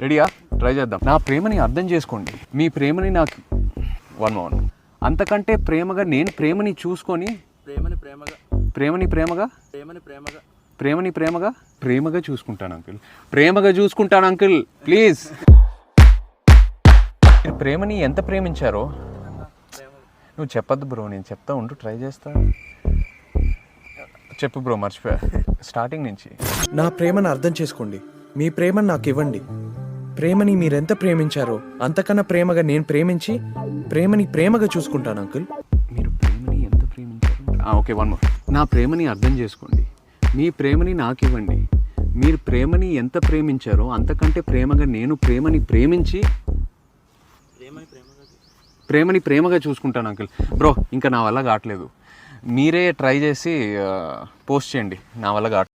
రెడీయా? ట్రై చేద్దాం. నా ప్రేమని అర్థం చేసుకోండి. మీ ప్రేమని నాకు వన్ వన్ అంతకంటే ప్రేమగా నేను ప్రేమని చూసుకొని ప్రేమని ప్రేమగా. ప్రేమని ప్రేమగా? ప్రేమని ప్రేమగా. ప్రేమని ప్రేమగా? ప్రేమగా చూసుకుంటాను అంకుల్. ప్రేమగా చూసుకుంటాను అంకుల్. ప్లీజ్. మీరు ప్రేమని ఎంత ప్రేమించారో? నువ్వు చెప్పొద్దు బ్రో నేను చెప్తా ఉంటూ ట్రై చేస్తా. చెప్పు బ్రో మర్చిపోయా. స్టార్టింగ్ నుంచి. నా ప్రేమను అర్థం చేసుకోండి. మీ ప్రేమను నాకు ఇవ్వండి. ప్రేమని మీరెంత ప్రేమించారో అంతకన్నా ప్రేమగా నేను ప్రేమించి ప్రేమని ప్రేమగా చూసుకుంటాను అంకుల్. మీరు ప్రేమని ఎంత ప్రేమించారు? ఓకే వన్ మోర్ నా ప్రేమని అర్థం చేసుకోండి. మీ ప్రేమని నాకు ఇవ్వండి మీరు ప్రేమని ఎంత ప్రేమించారో అంతకంటే ప్రేమగా నేను ప్రేమని ప్రేమించి ప్రేమని ప్రేమగా ప్రేమని ప్రేమగా చూసుకుంటాను అంకుల్. బ్రో ఇంకా నా వల్ల కావట్లేదు. మీరే ట్రై చేసి పోస్ట్ చేయండి. నా వల్ల కావట్లేదు.